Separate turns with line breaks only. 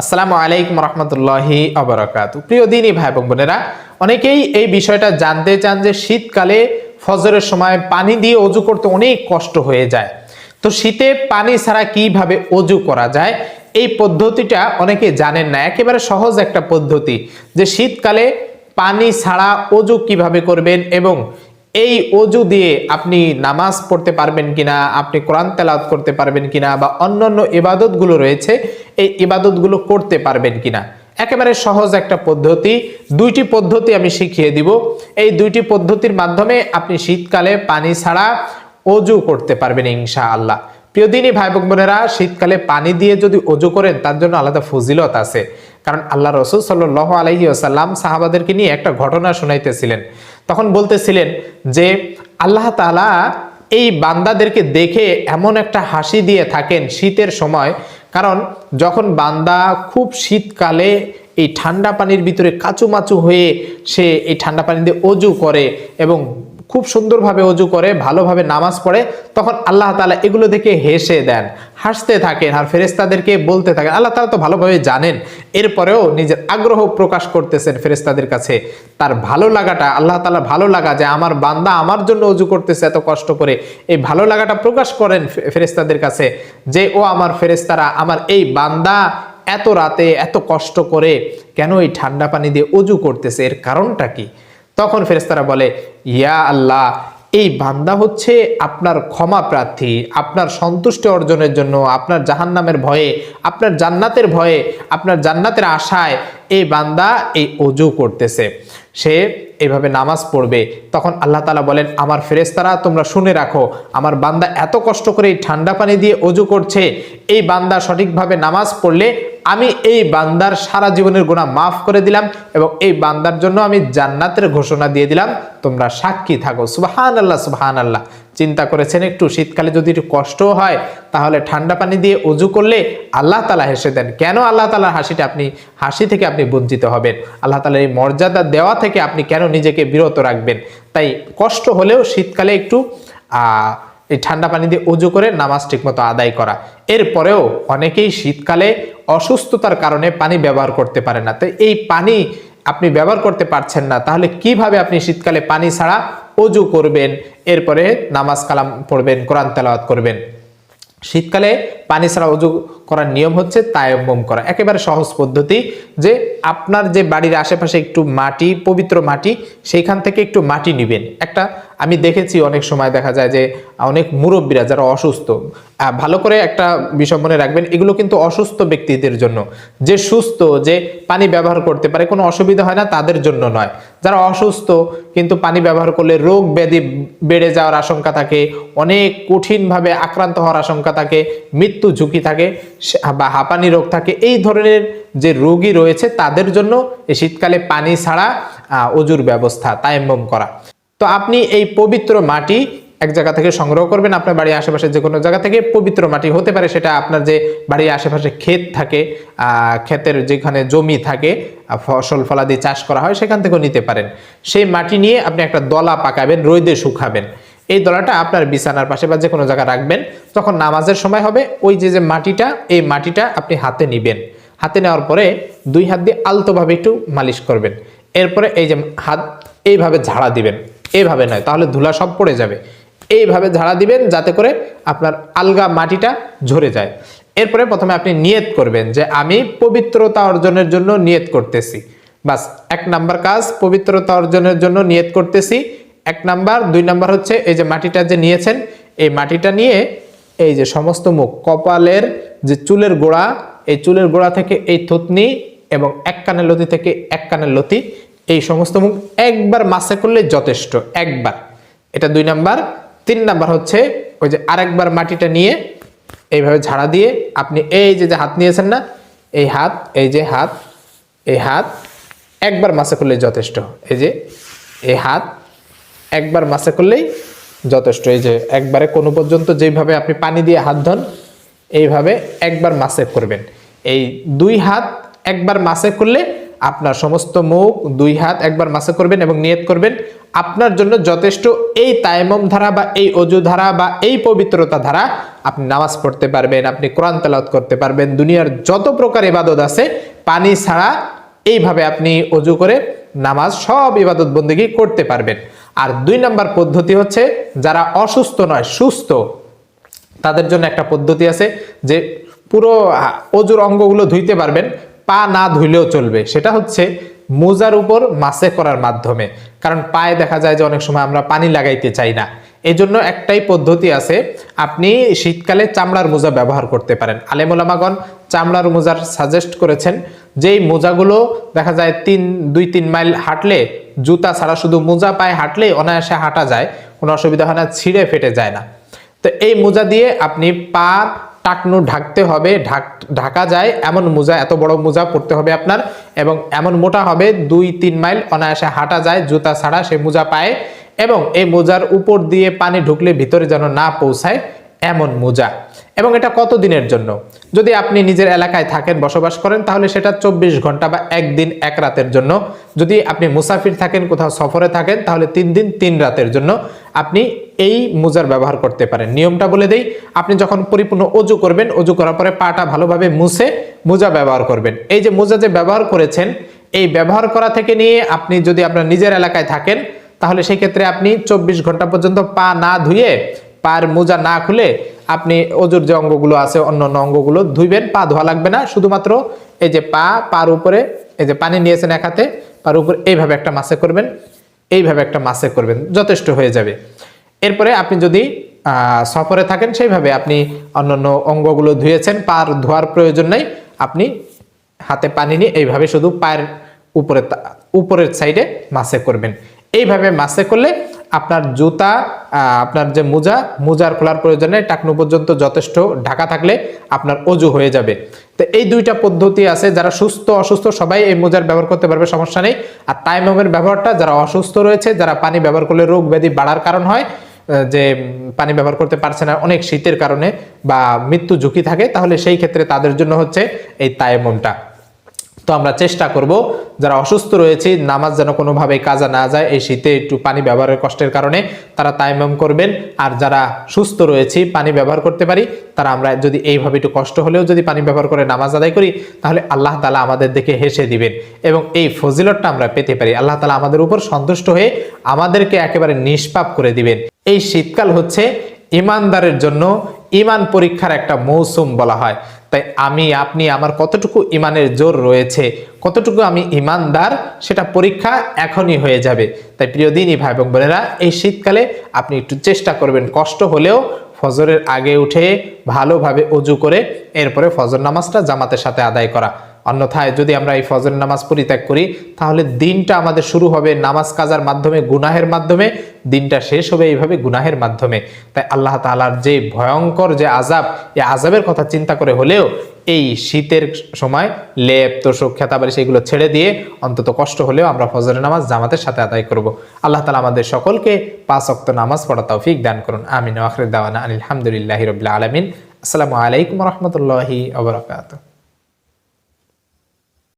আসসালামু আলাইকুম রহমতুল্লাহি আবরাকাত। প্রিয় দিনই ভাই এবং বোনেরা, অনেকেই এই বিষয়টা জানতে চান যে শীতকালে ফজরের সময় পানি দিয়ে অজু করতে অনেক কষ্ট হয়ে যায়। তো শীতে পানি ছাড়া কীভাবে অজু করা যায়? এই পদ্ধতিটা অনেকে জানেন না। একেবারে সহজ একটা পদ্ধতি যে শীতকালে পানি ছাড়া অজু কীভাবে করবেন এবং এই অজু দিয়ে আপনি নামাজ পড়তে পারবেন কিনা, আপনি কোরআন তেলাওয়াত করতে পারবেন কিনা বা অন্যান্য ইবাদতগুলো রয়েছে এই ইবাদতগুলো করতে পারবেন কিনা? একেবারে সহজ একটা পদ্ধতি। দুইটি পদ্ধতি আমি শিখিয়ে দিব। এই দুইটি পদ্ধতির মাধ্যমে আপনি শীতকালে পানি ছাড়া অজু করতে পারবেন ইনশা আল্লাহ প্রিয় দিনই ভাই বোন বোনেরা, শীতকালে পানি দিয়ে যদি অজু করেন, তার জন্য আলাদা ফজিলত আছে। কারণ আল্লাহ রসুল সাল্লাহ আলহি আসাল্লাম সাহাবাদেরকে নিয়ে একটা ঘটনা শোনাইতেছিলেন। তখন বলতেছিলেন যে, আল্লাহ তালা এই বান্দাদেরকে দেখে এমন একটা হাসি দিয়ে থাকেন শীতের সময়। কারণ যখন বান্দা খুব শীতকালে এই ঠান্ডা পানির ভিতরে কাচুমাচু হয়ে সে এই ঠান্ডা পানি দিয়ে অজু করে এবং খুব সুন্দরভাবে অজু করে, ভালোভাবে নামাজ পড়ে, তখন আল্লাহ তালা এগুলো দেখে হেসে দেন। হাসতে থাকেন আর ফেরেস্তাদেরকে বলতে থাকেন, আল্লাহ তালা তো ভালোভাবে জানেন। এরপরেও নিজের আগ্রহ প্রকাশ করতেছেন ফেরেস্তাদের কাছে। তার ভালো লাগাটা, আল্লাহ তালা ভালো লাগা যে আমার বান্দা আমার জন্য অজু করতেছে এত কষ্ট করে, এই ভালো লাগাটা প্রকাশ করেন ফেরেস্তাদের কাছে যে, ও আমার ফেরেস্তারা আমার এই বান্দা এত রাতে এত কষ্ট করে কেন এই ঠান্ডা পানি দিয়ে অজু করতেছে? এর কারণটা কি? তখন ফেরেস্তারা বলে, ইয়া আল্লাহ, এই বান্দা হচ্ছে আপনার ক্ষমা প্রার্থী, আপনার সন্তুষ্টি অর্জনের জন্য, আপনার জাহান্নামের ভয়ে, আপনার জান্নাতের ভয়ে, আপনার জান্নাতের আশায় এই বান্দা এই অজু করতেছে। সে এইভাবে নামাজ পড়বে। তখন আল্লাহ তালা বলেন, আমার ফেরেস্তারা তোমরা শুনে রাখো, আমার বান্দা এত কষ্ট করে এই ঠান্ডা পানি দিয়ে অজু করছে, এই বান্দা সঠিকভাবে নামাজ পড়লে আমি এই বান্দার সারা জীবনের গুণা মাফ করে দিলাম এবং এই বান্দার জন্য আমি জান্নাতের ঘোষণা দিয়ে দিলাম। তোমরা সাক্ষী থাকো। সুবাহান আল্লাহ সুবাহান আল্লাহ চিন্তা করেছেন একটু, শীতকালে যদি একটু কষ্টও হয়, তাহলে ঠান্ডা পানি দিয়ে অজু করলে আল্লাহ তালা হেসে দেন। কেন আল্লাহ তালার হাসিটা আপনি, হাসি থেকে আপনি বঞ্চিত হবেন? আল্লাহ তালার এই মর্যাদা দেওয়া থেকে আপনি কেন নিজেকে বিরত রাখবেন? তাই কষ্ট হলেও শীতকালে একটু এই ঠান্ডা পানি দিয়ে উজু করে নামাজ ঠিকমতো আদায় করা। এরপরেও অনেকেই শীতকালে অসুস্থতার কারণে পানি ব্যবহার করতে পারে না। তো এই পানি আপনি ব্যবহার করতে পারছেন না, তাহলে কীভাবে আপনি শীতকালে পানি ছাড়া অজু করবেন এরপরে নামাজ কালাম পড়বেন কোরআন তেলাওয়াত করবেন। শীতকালে পানি ছাড়া অজু করার নিয়ম হচ্ছে তায়াম্মম করা। একেবারে সহজ পদ্ধতি যে আপনার যে বাড়ির আশেপাশে একটু মাটি, পবিত্র মাটি, সেইখান থেকে একটু মাটি নেবেন। একটা আমি দেখেছি অনেক সময় দেখা যায় যে অনেক মুরব্বীরা যারা অসুস্থ ভালো করে একটা বিষয় মনে রাখবেন, এগুলো কিন্তু অসুস্থ ব্যক্তিদের জন্য। যে সুস্থ, যে পানি ব্যবহার করতে পারে, কোনো অসুবিধা হয় না, তাদের জন্য নয়। যারা অসুস্থ, কিন্তু পানি ব্যবহার করলে রোগ ব্যাধি বেড়ে যাওয়ার আশঙ্কা থাকে, অনেক কঠিনভাবে আক্রান্ত হওয়ার আশঙ্কা থাকে, মৃত্যু ঝুঁকি থাকে বা হাঁপানি রোগ থাকে, এই ধরনের যে রোগী রয়েছে তাদের জন্য এই শীতকালে পানি ছাড়া অজুর ব্যবস্থা, তায়াম্মম করা। তো আপনি এই পবিত্র মাটি এক জায়গা থেকে সংগ্রহ করবেন, আপনার বাড়ির আশেপাশে যে কোনো জায়গা থেকে পবিত্র মাটি হতে পারে, সেটা আপনার যে বাড়ির আশেপাশে ক্ষেত থাকে ক্ষেতের যেখানে জমি থাকে ফসল ফলাদি চাষ করা হয়, সেখান থেকেও নিতে পারেন। সেই মাটি নিয়ে আপনি একটা দলা পাকাবেন, রোদে শুকাবেন। এই দলাটা আপনার বিছানার পাশে বা যে কোনো জায়গায় রাখবেন। তখন নামাজের সময় হবে, ওই যে যে মাটিটা, এই মাটিটা আপনি হাতে নিবেন। হাতে নেওয়ার পরে দুই হাত দিয়ে আলতোভাবে একটু মালিশ করবেন। এরপরে এই যে হাত, এইভাবে ঝাড়া দিবেন। এইভাবে নয়, তাহলে ধুলা সব পড়ে যাবে। এইভাবে ঝাড়া দিবেন, যাতে করে আপনার আলগা মাটিটা ঝরে যায়। এরপরে প্রথমে আপনি নিয়ত করবেন যে, আমি পবিত্রতা অর্জনের জন্য নিয়ত করতেছি। বাস, এক নাম্বার কাজ, পবিত্রতা অর্জনের জন্য নিয়ত করতেছি। এক নাম্বার, দুই নাম্বার হচ্ছে এই যে মাটিটা যে নিয়েছেন, এই মাটিটা নিয়ে এই যে সমস্ত মুখ, কপালের যে চুলের গোড়া, এই চুলের গোড়া থেকে এই থুতনি এবং এক কানের লতি থেকে এক কানের লতি, এই সমস্ত মুখ একবার মাসে করলে যথেষ্ট, একবার। এটা দুই নাম্বার। তিন নাম্বার হচ্ছে ওই যে আরেকবার মাটিটা নিয়ে এইভাবে ঝাড়া দিয়ে আপনি এই যে যে হাত নিয়েছেন না, এই হাত, এই যে হাত, এই হাত একবার মাসে করলে যথেষ্ট। এই যে, এই হাত একবার মাসে করলেই যথেষ্ট। এই যে একবারে কোনো পর্যন্ত যেভাবে আপনি পানি দিয়ে হাত ধন, এইভাবে একবার মাসে করবেন। এই দুই হাত একবার মাসে করলে আপনার সমস্ত মুখ দুই হাত একবার মাসে করবেন এবং নিয়ত করবেন, আপনার জন্য যথেষ্ট এই তায়াম্মম ধারা বা এই অজু ধারা বা এই পবিত্রতা ধারা আপনি নামাজ পড়তে পারবেন, আপনি কোরআন তেলাওয়াত করতে পারবেন, দুনিয়ার যত প্রকার ইবাদত আছে, পানি ছাড়া এইভাবে আপনি অজু করে নামাজ সব ইবাদত বন্দেগী করতে পারবেন। আর দুই নাম্বার পদ্ধতি হচ্ছে যারা অসুস্থ নয়, সুস্থ, তাদের জন্য একটা পদ্ধতি আছে যে পুরো অজুর অঙ্গগুলো ধুইতে পারবেন, পা না ধুইলেও চলবে। সেটা হচ্ছে মোজার উপর মাসে করার মাধ্যমে। কারণ পায়ে দেখা যায় যে অনেক সময় আমরা পানি লাগাইতে চাই না। এই জন্য একটাই পদ্ধতি আছে, আপনি শীতকালে চামড়ার মোজা ব্যবহার করতে পারেন। আলেমুলামাগণ চামড়ার মোজার সাজেস্ট করেছেন যেই মোজাগুলো দেখা যায় তিন, দুই, তিন মাইল হাঁটলে, জুতা ছাড়া শুধু মোজা পায়ে হাঁটলে অনায়াসে হাঁটা যায়, কোনো অসুবিধা হয় না, ছিঁড়ে ফেটে যায় না। তো এই মোজা দিয়ে আপনি পা টাকনু ঢাকতে হবে, ঢাক, ঢাকা যায়, এমন মোজা, এত বড় মোজা পড়তে হবে আপনার, এবং এমন মোটা হবে, দুই, তিন মাইল অনায়াসে হাঁটা যায়, জুতা ছাড়া সে মোজা পায়ে, এবং এই মোজার উপর দিয়ে পানি ঢুকলে ভিতরে যেন না পৌঁছায়, এমন মোজা। এবং এটা কত দিনের জন্য? যদি আপনি নিজের এলাকায় থাকেন, বসবাস করেন, তাহলে সেটা চব্বিশ ঘণ্টা বা একদিন এক রাতের জন্য। যদি আপনি মুসাফির থাকেন, কোথাও সফরে থাকেন, তাহলে তিন দিন তিন রাতের জন্য আপনি এই মোজার ব্যবহার করতে পারেন। নিয়মটা বলে দেই, আপনি যখন পরিপূর্ণ অজু করবেন, অজু করার পরে পাটা ভালোভাবে মুছে মোজা ব্যবহার করবেন। এই যে মোজা যে ব্যবহার করেছেন, এই ব্যবহার করা থেকে নিয়ে আপনি যদি আপনার নিজের এলাকায় থাকেন, তাহলে সেই ক্ষেত্রে আপনি চব্বিশ ঘণ্টা পর্যন্ত পা না ধুয়ে পায়ের মোজা না খুলে আপনি অজুর যে অঙ্গগুলো আছে অন্য অন্য অঙ্গগুলো ধুইবেন, পা ধোয়া লাগবে না। শুধুমাত্র এই যে পা, পার উপরে, এই যে পানি নিয়েছেন এক হাতে, পার উপরে এইভাবে একটা মাসে করবেন, এইভাবে একটা মাসে করবেন, যথেষ্ট হয়ে যাবে। এরপরে আপনি যদি সফরে থাকেন, সেইভাবে আপনি অন্যান্য অঙ্গগুলো ধুয়েছেন, পার ধোয়ার প্রয়োজন নেই, আপনি হাতে পানি নিয়ে এইভাবে শুধু পায়ের উপরে উপরের সাইডে মাসে করবেন। এইভাবে মাসে করলে আপনার জুতা আপনার যে মোজা, মোজার খোলার প্রয়োজনে টাকনু পর্যন্ত যথেষ্ট ঢাকা থাকলে আপনার অজু হয়ে যাবে। তো এই দুইটা পদ্ধতি আছে, যারা সুস্থ, অসুস্থ, সবাই এই মোজার ব্যবহার করতে পারবে, সমস্যা নেই। আর তাইমমের ব্যবহারটা, যারা অসুস্থ রয়েছে, যারা পানি ব্যবহার করলে রোগ ব্যাধি বাড়ার কারণ হয় যে পানি ব্যবহার করতে পারছে না অনেক শীতের কারণে বা মৃত্যু ঝুঁকি থাকে, তাহলে সেই ক্ষেত্রে তাদের জন্য হচ্ছে এই তায়াম্মমটা তো আমরা চেষ্টা করব যারা অসুস্থ রয়েছে, নামাজ যেন কোনোভাবে কাজা না যায়, এই শীতে একটু পানি ব্যবহারের কষ্টের কারণে তারা তাইমাম করবেন। আর যারা সুস্থ রয়েছে, পানি ব্যবহার করতে পারি, তারা আমরা যদি এইভাবে একটু কষ্ট হলেও যদি পানি ব্যবহার করে নামাজ আদায় করি, তাহলে আল্লাহ তালা আমাদের দেখে হেসে দিবেন। এবং এই ফজিলতটা আমরা পেতে পারি। আল্লাহ তালা আমাদের উপর সন্তুষ্ট হয়ে আমাদেরকে একেবারে নিষ্পাপ করে দিবেন। এই শীতকাল হচ্ছে ইমানদারের জন্য ইমান পরীক্ষার একটা মৌসুম বলা হয়। তাই আমি, আপনি, আমার কতটুকু ইমানের জোর রয়েছে, কতটুকু আমি ইমানদার, সেটা পরীক্ষা এখনই হয়ে যাবে। তাই প্রিয় দিনই ভাই এবং বোনেরা, এই শীতকালে আপনি একটু চেষ্টা করবেন, কষ্ট হলেও ফজরের আগে উঠে ভালোভাবে অজু করে এরপরে ফজর নামাজটা জামাতের সাথে আদায় করা। অন্যথায় যদি আমরা এই ফজর নামাজ পরিত্যাগ করি, তাহলে দিনটা আমাদের শুরু হবে নামাজ কাজার মাধ্যমে, গুনাহের মাধ্যমে দিনটা শেষ হবে এইভাবে গুনাহের মাধ্যমে। তাই আল্লাহ তাআলার যে ভয়ঙ্কর যে আজাব এই আজাবের কথা চিন্তা করে হলেও এই শীতের সময় লেপ, তোষক, খেতাবারি সেগুলো ছেড়ে দিয়ে অন্তত কষ্ট হলেও আমরা ফজরের নামাজ জামাতের সাথে আদায় করব। আল্লাহ তালা আমাদের সকলকে পাঁচ অক্ত নামাজ পড়া তৌফিক দান করুন। আমিন আখরে দাওয়ানা আলহামদুলিল্লাহ রবিল্লা আলমিন। আসসালামু আলাইকুম রহমতুল্লাহি আবরকাত